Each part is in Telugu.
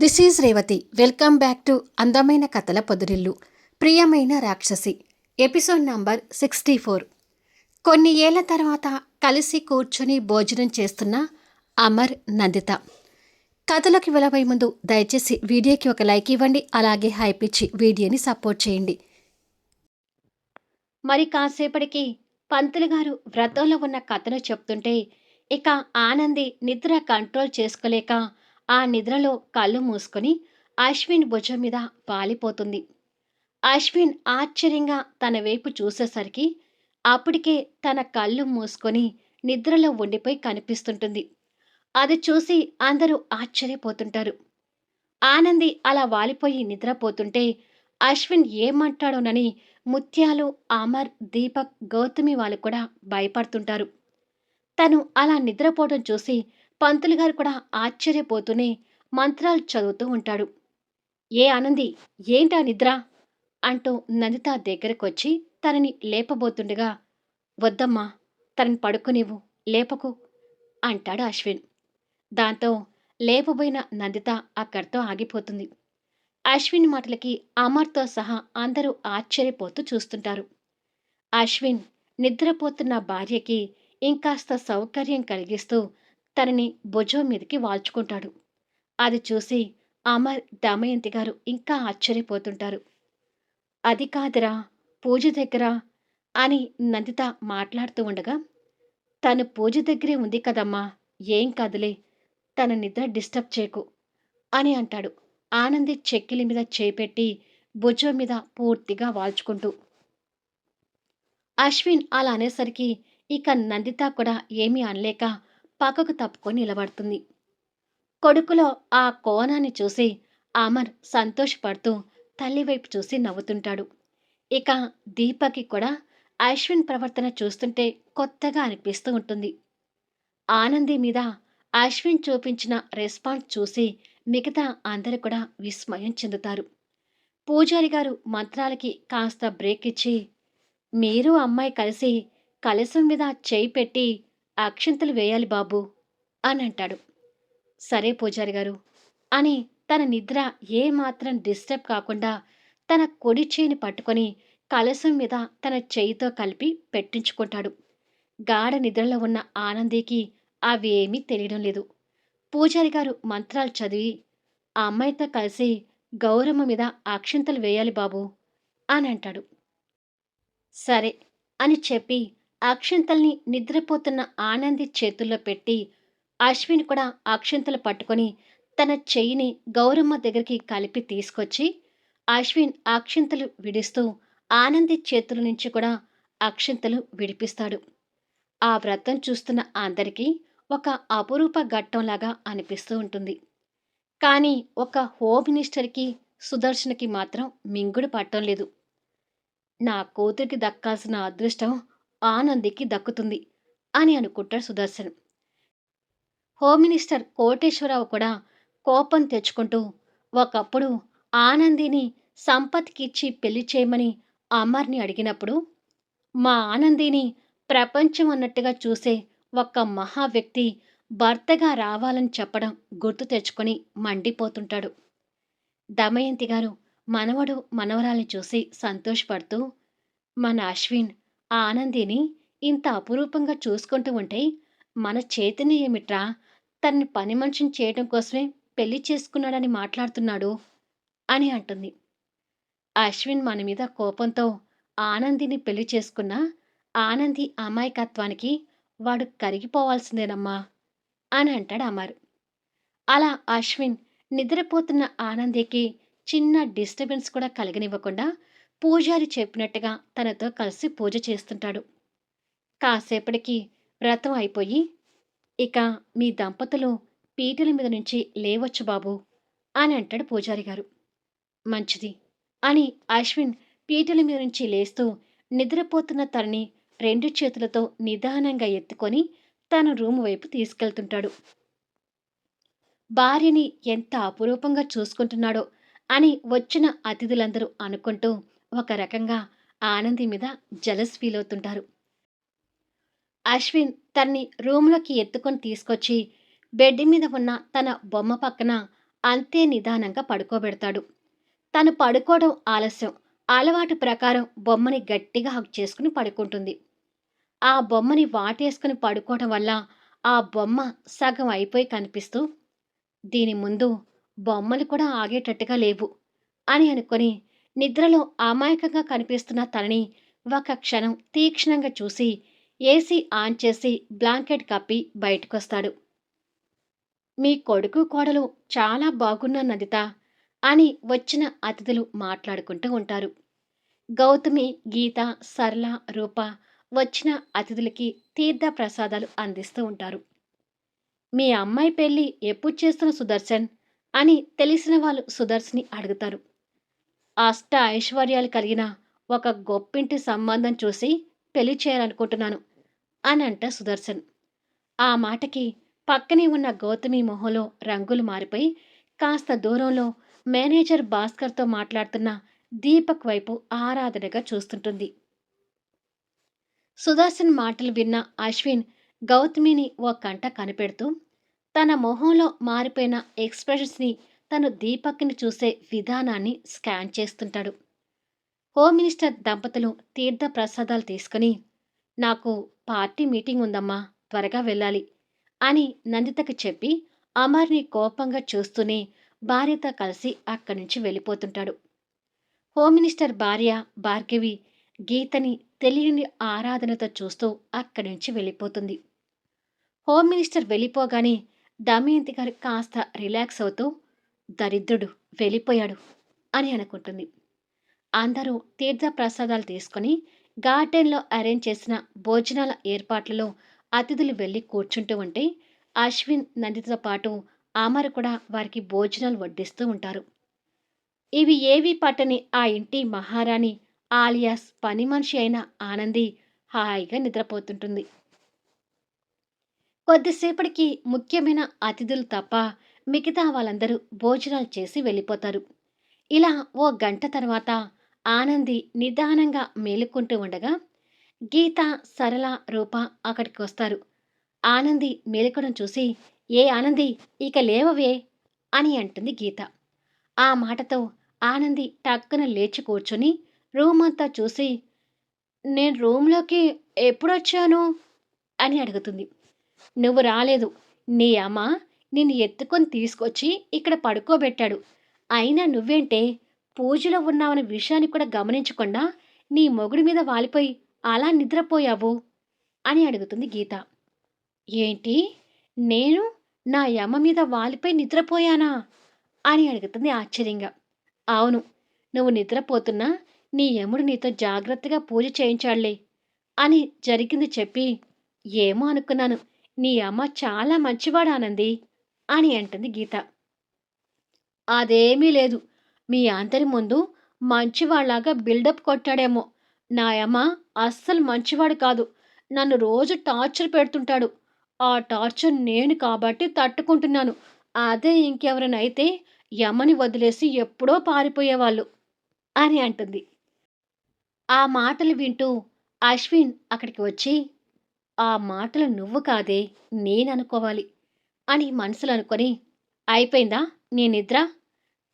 This is Revathi welcome back to అందమైన కథల పొదురిల్లు ప్రియమైన రాక్షసి ఎపిసోడ్ నంబర్ సిక్స్టీ ఫోర్ కొన్ని ఏళ్ళ తర్వాత కలిసి కూర్చొని భోజనం చేస్తున్న అమర్ నందిత. కథలోకి వెళ్ళబోయే ముందు దయచేసి వీడియోకి ఒక లైక్ ఇవ్వండి అలాగే హైప్ ఇచ్చి వీడియోని సపోర్ట్ చేయండి. మరి కాసేపటికి పంతులు గారు వ్రతంలో ఉన్న కథను చెప్తుంటే ఇక ఆనంది నిద్ర కంట్రోల్ చేసుకోలేక ఆ నిద్రలో కళ్ళు మూసుకొని అశ్విన్ భుజం మీద పాలిపోతుంది. అశ్విన్ ఆశ్చర్యంగా తన వైపు చూసేసరికి అప్పటికే తన కళ్ళు మూసుకొని నిద్రలో ఉండిపోయి కనిపిస్తుంటుంది. అది చూసి అందరూ ఆశ్చర్యపోతుంటారు. ఆనంది అలా వాలిపోయి నిద్రపోతుంటే అశ్విన్ ఏమంటాడోనని ముత్యాలు అమర్ దీపక్ గౌతమి వాళ్ళు కూడా భయపడుతుంటారు. తను అలా నిద్రపోవడం చూసి పంతులు గారు కూడా ఆశ్చర్యపోతూనే మంత్రాలు చదువుతూ ఉంటాడు. ఏ ఆనంది ఏంటా నిద్ర? అంటూ నందిత దగ్గరకొచ్చి తనని లేపబోతుండగా వద్దమ్మా తనని పడుకునివ్వు లేపకు అంటాడు అశ్విన్. దాంతో లేపబోయిన నందిత అక్కడితో ఆగిపోతుంది. అశ్విన్ మాటలకి అమర్తో సహా అందరూ ఆశ్చర్యపోతూ చూస్తుంటారు. అశ్విన్ నిద్రపోతున్న భార్యకి ఇంకాస్త సౌకర్యం కలిగిస్తూ తనని భుజం మీదకి వాల్చుకుంటాడు. అది చూసి అమర్ దమయంతి గారు ఇంకా ఆశ్చర్యపోతుంటారు. అది కాదురా పూజ దగ్గర అని నందిత మాట్లాడుతూ ఉండగా తను పూజ దగ్గరే ఉంది కదమ్మా ఏం కాదులే తన నిద్ర డిస్టర్బ్ చేయకు అని అంటాడు. ఆనంది చెక్కిలి మీద చేపెట్టి భుజం మీద పూర్తిగా వాల్చుకుంటూ. అశ్విన్ అలా అనేసరికి ఇక నందిత కూడా ఏమీ అనలేక పక్కకు తప్పుకొని నిలబడుతుంది. కొడుకులో ఆ కోణాన్ని చూసి అమర్ సంతోషపడుతూ తల్లి వైపు చూసి నవ్వుతుంటాడు. ఇక దీపకి కూడా అశ్విన్ ప్రవర్తన చూస్తుంటే కొత్తగా అనిపిస్తూ ఉంటుంది. ఆనంది మీద అశ్విన్ చూపించిన రెస్పాన్స్ చూసి మిగతా అందరూ కూడా విస్మయం చెందుతారు. పూజారి గారు మంత్రాలకి కాస్త బ్రేక్ ఇచ్చి మీరు అమ్మాయి కలిసి కలసం మీద చేయి పెట్టి అక్షింతలు వేయాలి బాబు అని అంటాడు. సరే పూజారి గారు అని తన నిద్ర ఏమాత్రం డిస్టర్బ్ కాకుండా తన కొడి చేయిని పట్టుకొని కలసం మీద తన చేయితో కలిపి పెట్టించుకుంటాడు. గాఢ నిద్రలో ఉన్న ఆనందికి అవేమీ తెలియడం లేదు. పూజారి గారు మంత్రాలు చదివి ఆ అమ్మాయితో కలిసి గౌరమ్మ మీద అక్షింతలు వేయాలి బాబు అని అంటాడు. సరే అని చెప్పి అక్షంతల్ని నిద్రపోతున్న ఆనంది చేతుల్లో పెట్టి అశ్విన్ కూడా అక్షంతలు పట్టుకొని తన చెయ్యిని గౌరమ్మ దగ్గరికి కలిపి తీసుకొచ్చి అశ్విన్ అక్షంతలు విడిస్తూ ఆనంది చేతుల నుంచి కూడా అక్షంతలు విడిపిస్తాడు. ఆ వ్రతం చూస్తున్న అందరికీ ఒక అపురూప ఘట్టంలాగా అనిపిస్తూ ఉంటుంది. కానీ ఒక హోమ్ మినిస్టర్కి సుదర్శన్కి మాత్రం మింగుడు పట్టం లేదు నా కూతురికి దక్కాల్సిన అదృష్టం ఆనందికి దక్కుతుంది అని అనుకుంటాడు సుదర్శన్. హోమ్ మినిస్టర్ కోటేశ్వరరావు కూడా కోపం తెచ్చుకుంటూ ఒకప్పుడు ఆనందిని సంపత్కి ఇచ్చి పెళ్ళి చేయమని అమర్ని అడిగినప్పుడు మా ఆనందిని ప్రపంచం అన్నట్టుగా చూసే ఒక మహా వ్యక్తి భర్తగా రావాలని చెప్పడం గుర్తు తెచ్చుకొని మండిపోతుంటాడు. దమయంతి గారు మనవడు మనవరాల్ని చూసి సంతోషపడుతూ మన అశ్విన్ ఆ ఆనందిని ఇంత అపురూపంగా చూసుకుంటూ ఉంటే మన చేతిని ఏమిట్రా తన్ని పని మనిషిని చేయడం కోసమే పెళ్ళి చేసుకున్నాడని మాట్లాడుతున్నాడు అని అంటుంది. అశ్విన్ మన మీద కోపంతో ఆనందిని పెళ్ళి చేసుకున్న ఆనంది అమాయకత్వానికి వాడు కరిగిపోవాల్సిందేనమ్మా అని అంటాడు అమర్. అలా అశ్విన్ నిద్రపోతున్న ఆనందికి చిన్న డిస్టర్బెన్స్ కూడా కలిగనివ్వకుండా పూజారి చెప్పినట్టుగా తనతో కలిసి పూజ చేస్తుంటాడు. కాసేపటికి వ్రతం అయిపోయి ఇక మీ దంపతులు పీటల మీద నుంచి లేవచ్చు బాబు అని అంటాడు పూజారి గారు. మంచిది అని అశ్విన్ పీటల మీద నుంచి లేస్తూ నిద్రపోతున్న తనని రెండు చేతులతో నిదానంగా ఎత్తుకొని తన రూమ్ వైపు తీసుకెళ్తుంటాడు. భార్యని ఎంత అపురూపంగా చూసుకుంటున్నాడో అని వచ్చిన అతిథులందరూ అనుకుంటూ ఒక రకంగా ఆనంది మీద జలస్ ఫీల్ అవుతుంటారు. అశ్విన్ తన్ని రూమ్లోకి ఎత్తుకొని తీసుకొచ్చి బెడ్ మీద ఉన్న తన బొమ్మ పక్కన అంతే నిదానంగా పడుకోబెడతాడు. తను పడుకోవడం ఆలస్యం. అలవాటు ప్రకారం బొమ్మని గట్టిగా హక్ చేసుకుని పడుకుంటుంది. ఆ బొమ్మని వాటేసుకుని పడుకోవడం వల్ల ఆ బొమ్మ సగం అయిపోయి కనిపిస్తూ దీని ముందు బొమ్మలు కూడా ఆగేటట్టుగా లేవు అని అనుకొని నిద్రలో అమాయకంగా కనిపిస్తున్న తనని ఒక క్షణం తీక్షణంగా చూసి ఏసీ ఆన్ చేసి బ్లాంకెట్ కప్పి బయటకొస్తాడు. మీ కొడుకు కోడలు చాలా బాగున్నా నదిత అని వచ్చిన అతిథులు మాట్లాడుకుంటూ ఉంటారు. గౌతమి గీత సరళ రూప వచ్చిన అతిథులకి తీర్థ ప్రసాదాలు అందిస్తూ ఉంటారు. మీ అమ్మాయి పెళ్ళి ఎప్పుడు చేస్తున్న సుదర్శన్? అని తెలిసిన వాళ్ళు సుదర్శిని అడుగుతారు. అష్ట ఐశ్వర్యాలు కలిగిన ఒక గొప్పింటి సంబంధం చూసి పెళ్ళి చేయాలనుకుంటున్నాను అని అంట సుదర్శన్. ఆ మాటకి పక్కనే ఉన్న గౌతమి మొహంలో రంగులు మారిపోయి కాస్త దూరంలో మేనేజర్ భాస్కర్తో మాట్లాడుతున్న దీపక్ వైపు ఆరాధనగా చూస్తుంటుంది. సుదర్శన్ మాటలు విన్న అశ్విన్ గౌతమిని ఓ కంట కనిపెడుతూ తన మొహంలో మారిపోయిన ఎక్స్ప్రెషన్స్ని తను దీపక్ని చూసే విధానాన్ని స్కాన్ చేస్తుంటాడు. హోమ్ మినిస్టర్ దంపతులు తీర్థ ప్రసాదాలు తీసుకుని నాకు పార్టీ మీటింగ్ ఉందమ్మా త్వరగా వెళ్ళాలి అని నందితకు చెప్పి అమర్ని కోపంగా చూస్తూనే భార్యతో కలిసి అక్కడి నుంచి వెళ్ళిపోతుంటాడు. హోమ్ మినిస్టర్ భార్య భార్గవి గీతని తెలియని ఆరాధనతో చూస్తూ అక్కడి నుంచి వెళ్ళిపోతుంది. హోమ్ మినిస్టర్ వెళ్ళిపోగానే దమయంతి గారు కాస్త రిలాక్స్ అవుతూ దరిద్రుడు వెళ్ళిపోయాడు అని అనుకుంటుంది. అందరూ తీర్థ ప్రసాదాలు తీసుకొని గార్డెన్లో అరేంజ్ చేసిన భోజనాల ఏర్పాట్లలో అతిథులు వెళ్ళి కూర్చుంటూ ఉంటే అశ్విన్ నందితో పాటు ఆమర కూడా వారికి భోజనాలు వడ్డిస్తూ ఉంటారు. ఇవి ఏవి పట్టని ఆ ఇంటి మహారాణి ఆలియాస్ పని మనిషి అయిన ఆనంది హాయిగా నిద్రపోతుంటుంది. కొద్దిసేపటికి ముఖ్యమైన అతిథులు తప్ప మిగతా వాళ్ళందరూ భోజనాలు చేసి వెళ్ళిపోతారు. ఇలా ఓ గంట తర్వాత ఆనంది నిదానంగా మేలుకుంటూ ఉండగా గీత సరళ రూప అక్కడికి వస్తారు. ఆనంది మేలుకోవడం చూసి ఏ ఆనంది ఇక లేవవే అని అంటుంది గీత. ఆ మాటతో ఆనంది టక్కున లేచి కూర్చొని రూమ్ అంతా చూసి నేను రూమ్లోకి ఎప్పుడొచ్చాను? అని అడుగుతుంది. నువ్వు రాలేదు. నీ అమ్మ నిన్ను ఎత్తుకొని తీసుకొచ్చి ఇక్కడ పడుకోబెట్టాడు. అయినా నువ్వేంటే పూజలో ఉన్నావన్న విషయాన్ని కూడా గమనించకుండా నీ మొగుడి మీద వాలిపోయి అలా నిద్రపోయావు? అని అడుగుతుంది గీత. ఏంటి? నేను నా యమ్మ మీద వాలిపోయి నిద్రపోయానా? అని అడుగుతుంది ఆశ్చర్యంగా. అవును నువ్వు నిద్రపోతున్నా నీ యముడు నీతో జాగ్రత్తగా పూజ చేయించాడులే అని జరిగింది చెప్పి ఏమో అనుకున్నాను. నీ అమ్మ చాలా మంచివాడు ఆనంది అని అంటుంది గీత. అదేమీ లేదు. మీ అందరి ముందు మంచివాళ్ళాగా బిల్డప్ కొట్టాడేమో. నాయమ్మ అస్సలు మంచివాడు కాదు. నన్ను రోజు టార్చర్ పెడుతుంటాడు. ఆ టార్చర్ నేను కాబట్టి తట్టుకుంటున్నాను. అదే ఇంకెవరైనా అయితే యమని వదిలేసి ఎప్పుడో పారిపోయేవాళ్ళు అని అంటుంది. ఆ మాటలు వింటూ అశ్విన్ అక్కడికి వచ్చి ఆ మాటలు నువ్వు కాదే నేననుకోవాలి. అని మనసులో అనుకొని అయిపోయిందా నీ నిద్ర?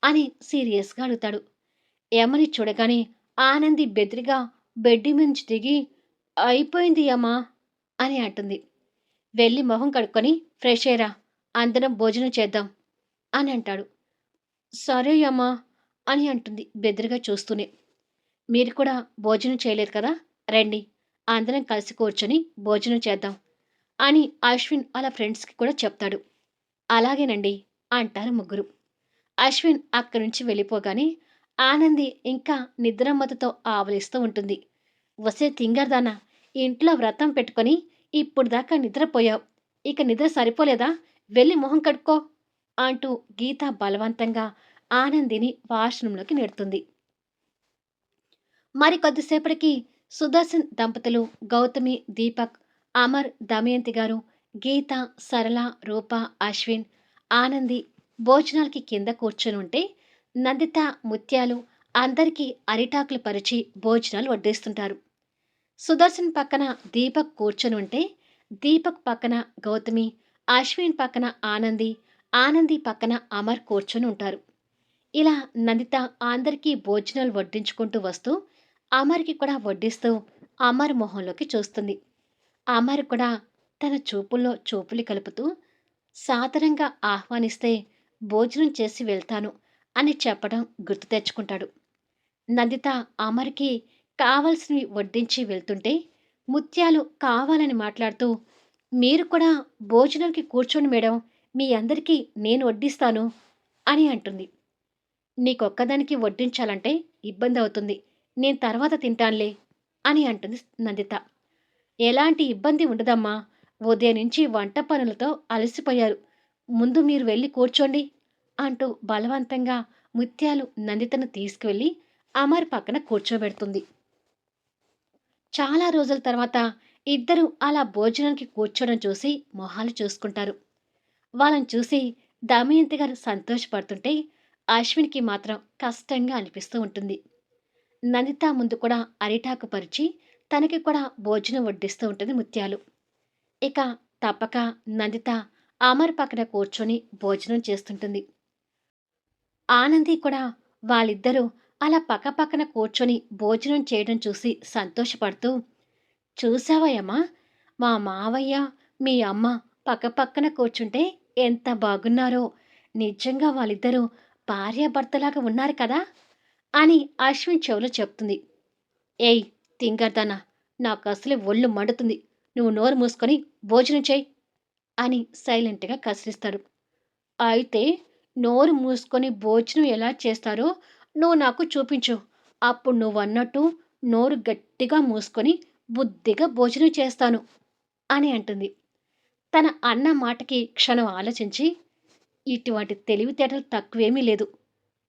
అని సీరియస్గా అడుగుతాడు. యమని చూడగానే ఆనంది బెదిరిగా బెడ్ నుంచి దిగి అయిపోయింది అమ్మా అని అంటుంది. వెళ్ళి మొహం కడుక్కొని ఫ్రెష్ అయ్యరా అందరం భోజనం చేద్దాం అని అంటాడు. సరే అమ్మా అని అంటుంది బెదిరిగా చూస్తూనే. మీరు కూడా భోజనం చేయలేదు కదా రండి అందరం కలిసి కూర్చొని భోజనం చేద్దాం అని అశ్విన్ వాళ్ళ ఫ్రెండ్స్కి కూడా చెప్తాడు. అలాగేనండి అంటారు ముగ్గురు. అశ్విన్ అక్కడి నుంచి వెళ్ళిపోగానే ఆనంది ఇంకా నిద్రమ్మతతో ఆవలిస్తూ ఉంటుంది. వసే తింగర్దానా ఇంట్లో వ్రతం పెట్టుకొని ఇప్పుడు దాకా నిద్రపోయావు. ఇక నిద్ర సరిపోలేదా? వెళ్ళి మొహం కడుక్కో అంటూ గీత బలవంతంగా ఆనందిని వాష్రూంలోకి నెడుతుంది. మరి కొద్దిసేపటికి సుదర్శన్ దంపతులు గౌతమి దీపక్ అమర్ దమయంతి గారు గీత సరళ రూప అశ్విన్ ఆనంది భోజనాలకి కింద కూర్చొని ఉంటే నందిత ముత్యాలు అందరికీ అరిటాకులు పరిచి భోజనాలు వడ్డిస్తుంటారు. సుదర్శన్ పక్కన దీపక్ కూర్చొని ఉంటే దీపక్ పక్కన గౌతమి అశ్విన్ పక్కన ఆనంది ఆనంది పక్కన అమర్ కూర్చొని ఉంటారు ఇలా నందిత అందరికీ భోజనాలు వడ్డించుకుంటూ వస్తూ అమర్కి కూడా వడ్డిస్తూ అమర్ మొహంలోకి చూస్తుంది. అమర్ కూడా తన చూపుల్లో చూపులు కలుపుతూ సాదరంగా ఆహ్వానిస్తే భోజనం చేసి వెళ్తాను అని చెప్పడం గుర్తు తెచ్చుకుంటాడు. నందిత అమర్కి కావలసినవి వడ్డించి వెళ్తుంటే ముత్యాలు కావాలని మాట్లాడుతూ మీరు కూడా భోజనానికి కూర్చోండి మేడం మీ అందరికీ నేను వడ్డిస్తాను అని అంటుంది. నీకొక్కదానికి వడ్డించాలంటే ఇబ్బంది అవుతుంది నేను తర్వాత తింటానులే అని అంటుంది నందిత. ఎలాంటి ఇబ్బంది ఉండదమ్మా. ఉదయం నుంచి వంట పనులతో అలసిపోయారు. ముందు మీరు వెళ్ళి కూర్చోండి అంటూ బలవంతంగా ముత్యాలు నందితను తీసుకువెళ్ళి అమర్ పక్కన కూర్చోబెడుతుంది. చాలా రోజుల తర్వాత ఇద్దరు అలా భోజనానికి కూర్చోవడం చూసి మొహాలు చూసుకుంటారు. వాళ్ళని చూసి దమయంతి గారు సంతోషపడుతుంటే అశ్విన్కి మాత్రం కష్టంగా అనిపిస్తూ ఉంటుంది. నందిత ముందు కూడా అరిటాకు పరిచి తనకి కూడా భోజనం వడ్డిస్తూ ఉంటుంది ముత్యాలు. ఇక తప్పక నందిత అమర్ పక్కన కూర్చొని భోజనం చేస్తుంటుంది. ఆనంది కూడా వాళ్ళిద్దరూ అలా పక్క పక్కన కూర్చొని భోజనం చేయడం చూసి సంతోషపడుతూ చూసావయ్యమ్మా మా మావయ్య మీ అమ్మ పక్క పక్కన కూర్చుంటే ఎంత బాగున్నారో నిజంగా వాళ్ళిద్దరూ భార్యాభర్తలాగా ఉన్నారు కదా అని అశ్విన్ చెవులు చెప్తుంది. ఏయ్ తింగర్దానా నాకు అసలే ఒళ్ళు మండుతుంది. నువ్వు నోరు మూసుకొని భోజనం చేయి అని సైలెంట్గా కసిరిస్తాడు. అయితే నోరు మూసుకొని భోజనం ఎలా చేస్తారో నువ్వు నాకు చూపించు. అప్పుడు నువ్వు అన్నట్టు నోరు గట్టిగా మూసుకొని బుద్ధిగా భోజనం చేస్తాను అని అంటుంది. తన అన్న మాటకి క్షణం ఆలోచించి ఇటువంటి తెలివితేటలు తక్కువేమీ లేదు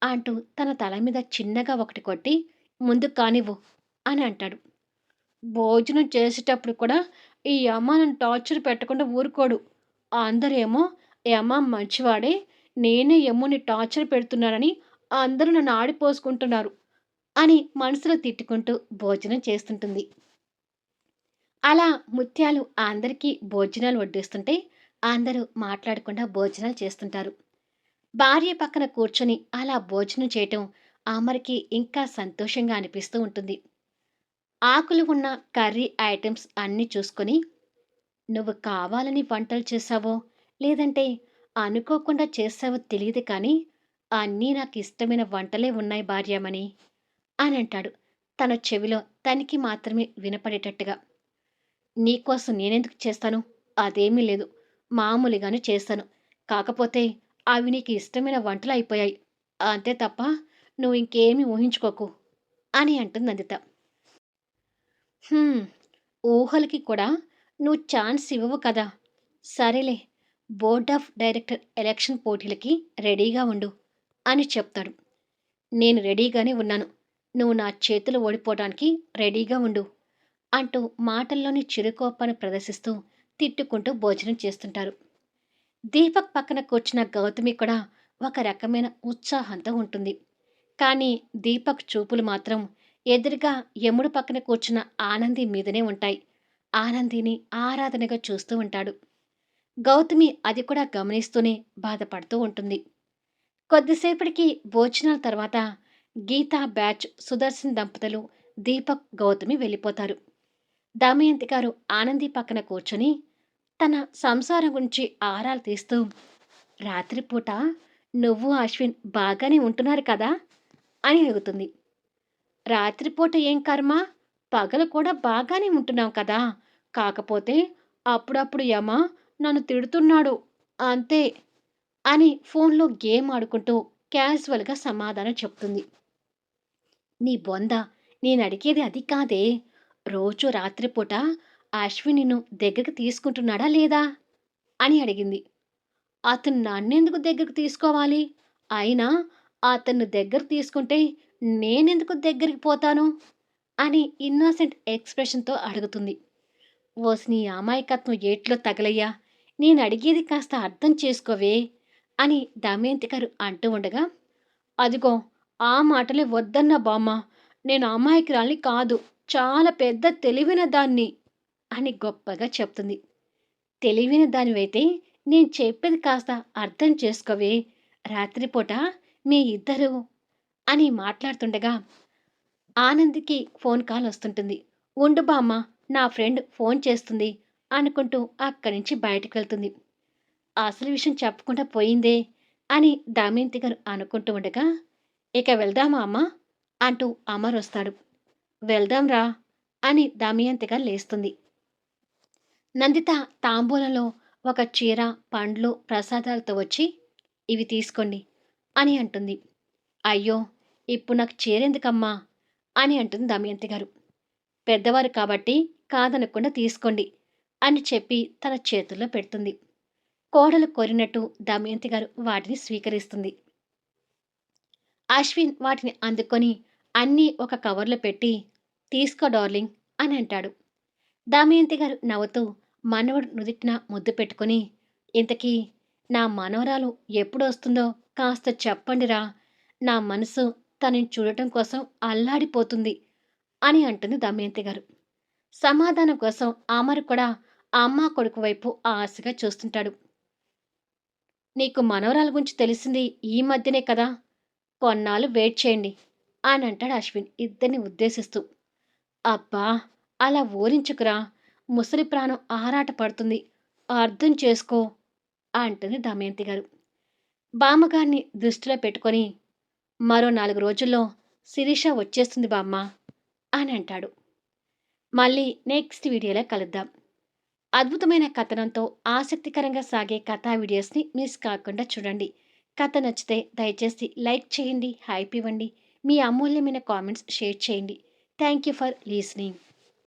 అంటూ తన తల మీద చిన్నగా ఒకటి కొట్టి ముందు కానివ్వు. అని అంటాడు. భోజనం చేసేటప్పుడు కూడా ఈ అమ్మ నన్ను టార్చర్ పెట్టకుండా ఊరుకోడు. అందరేమో ఈ అమ్మ మంచివాడే నేనే యమ్ముని టార్చర్ పెడుతున్నానని అందరూ నన్ను ఆడిపోసుకుంటున్నారు అని మనసులో తిట్టుకుంటూ భోజనం చేస్తుంటుంది. అలా ముత్యాలు అందరికీ భోజనాలు వడ్డిస్తుంటే అందరూ మాట్లాడకుండా భోజనాలు చేస్తుంటారు. భార్య పక్కన కూర్చొని అలా భోజనం చేయటం అమరికి ఇంకా సంతోషంగా అనిపిస్తూ ఉంటుంది. ఆకులు ఉన్న కర్రీ ఐటమ్స్ అన్నీ చూసుకొని నువ్వు కావాలని వంటలు చేసావో లేదంటే అనుకోకుండా చేసావో తెలియదు కానీ అన్నీ నాకు ఇష్టమైన వంటలే ఉన్నాయి భార్యమని అని అంటాడు. తన చెవిలో తనకి మాత్రమే వినపడేటట్టుగా. నీకోసం నేనెందుకు చేస్తాను? అదేమీ లేదు. మామూలుగాను చేస్తాను. కాకపోతే అవి నీకు ఇష్టమైన వంటలు అయిపోయాయి. అంతే తప్ప నువ్వు ఇంకేమీ ఊహించుకోకు అని అంటుంది నందిత ఊహలకి కూడా నువ్వు ఛాన్స్ ఇవ్వవు కదా. సరేలే బోర్డ్ ఆఫ్ డైరెక్టర్ ఎలక్షన్ పోటీలకి రెడీగా ఉండు అని చెప్తాడు. నేను రెడీగానే ఉన్నాను. నువ్వు నా చేతులు ఓడిపోవడానికి రెడీగా ఉండు అంటూ మాటల్లోని చిరుకోపాన్ని ప్రదర్శిస్తూ తిట్టుకుంటూ భోజనం చేస్తుంటారు. దీపక్ పక్కన కూర్చున్న గౌతమి కూడా ఒక రకమైన ఉత్సాహంతో ఉంటుంది. కానీ దీపక్ చూపులు మాత్రం ఎదురుగా యముడు పక్కన కూర్చున్న ఆనంది మీదనే ఉంటాయి. ఆనందిని ఆరాధనగా చూస్తూ ఉంటాడు. గౌతమి అది కూడా గమనిస్తూనే బాధపడుతూ ఉంటుంది. కొద్దిసేపటికి భోజనాల తర్వాత గీతా బ్యాచ్ సుదర్శన్ దంపతులు దీపక్ గౌతమి వెళ్ళిపోతారు. దమయంతి గారు ఆనంది పక్కన కూర్చొని తన సంసారం గురించి ఆరాలు తీస్తూ రాత్రిపూట నువ్వు అశ్విన్ బాగానే ఉంటున్నారు కదా? అని అడుగుతుంది. రాత్రిపూట ఏం కర్మ? పగలు కూడా బాగానే ఉంటున్నాం కదా. కాకపోతే అప్పుడప్పుడు యమ నన్ను తిడుతున్నాడు. అంతే అని ఫోన్లో గేమ్ ఆడుకుంటూ క్యాజువల్గా సమాధానం చెప్తుంది. నీ బొంద నేను అడిగేది అది కాదే. రోజు రాత్రిపూట అశ్విన్ నిన్ను దగ్గరికి తీసుకుంటున్నాడా లేదా? అని అడిగింది. అతను నన్నెందుకు దగ్గరకు తీసుకోవాలి? అయినా అతన్ని దగ్గర తీసుకుంటే నేనెందుకు దగ్గరికి పోతాను? అని ఇన్నోసెంట్ ఎక్స్ప్రెషన్తో అడుగుతుంది. ఓస్ నీ అమాయకత్వం ఏట్లో తగలయ్యా? నేను అడిగేది కాస్త అర్థం చేసుకోవే అని దమయంతి గారు అంటూ ఉండగా అదిగో ఆ మాటలే వద్దన్న బామ్మ. నేను అమాయకురాల్ని కాదు చాలా పెద్ద తెలివైన దాన్ని అని గొప్పగా చెప్తుంది. తెలివైన దానివైతే నేను చెప్పేది కాస్త అర్థం చేసుకోవే. రాత్రిపూట మీ ఇద్దరు అని మాట్లాడుతుండగా ఆనంద్కి ఫోన్ కాల్ వస్తుంటుంది. ఉండు బామ్మ నా ఫ్రెండ్ ఫోన్ చేస్తుంది అనుకుంటూ అక్కడి నుంచి బయటకు వెళ్తుంది. అసలు విషయం చెప్పకుండా పోయిందే అని దమయంతి గారు అనుకుంటూ ఉండగా ఇక వెళ్దామా అమ్మ అంటూ అమర్ వస్తాడు. వెళ్దాంరా అని దమయంతి గారు లేస్తుంది. నందిత తాంబూలంలో ఒక చీర పండ్లు ప్రసాదాలతో వచ్చి ఇవి తీసుకోండి అని అంటుంది. అయ్యో ఇప్పుడు నాకు చేరేందుకమ్మా అని అంటుంది దమయంతి గారు. పెద్దవారు కాబట్టి కాదనకుండా తీసుకోండి అని చెప్పి తన చేతుల్లో పెడుతుంది. కోడలు కోరినట్టు దమయంతి గారు వాటిని స్వీకరిస్తుంది. అశ్విన్ వాటిని అందుకొని అన్నీ ఒక కవర్లో పెట్టి తీసుకో డార్లింగ్ అని అంటాడు. దమయంతి గారు నవ్వుతూ మనవడు నుదిటిన ముద్దు పెట్టుకొని ఇంతకీ నా మనవరాలు ఎప్పుడు వస్తుందో కాస్త చెప్పండిరా నా మనసు తనని చూడటం కోసం అల్లాడిపోతుంది అని అంటుంది దమయంతి గారు. సమాధానం కోసం ఆమరు కూడా అమ్మ కొడుకు వైపు ఆశగా చూస్తుంటాడు. నీకు మనవరాల గురించి తెలిసింది ఈ మధ్యనే కదా? కొన్నాళ్ళు వెయిట్ చేయండి అని అంటాడు అశ్విన్ ఇద్దరిని ఉద్దేశిస్తూ. అబ్బా అలా ఊరించుకురా. ముసలి ప్రాణం ఆరాట పడుతుంది. అర్థం చేసుకో అంటుంది దమయంతి గారు. బామ్మగారిని దృష్టిలో పెట్టుకొని మరో నాలుగు రోజుల్లో శిరీష వచ్చేస్తుంది బామ్మ అని అంటాడు. మళ్ళీ నెక్స్ట్ వీడియోలో కలుద్దాం. అద్భుతమైన కథనంతో ఆసక్తికరంగా సాగే కథా వీడియోస్ని మిస్ కాకుండా చూడండి. కథ నచ్చితే దయచేసి లైక్ చేయండి హైప్ ఇవ్వండి. మీ అమూల్యమైన కామెంట్స్ షేర్ చేయండి. Thank you for listening.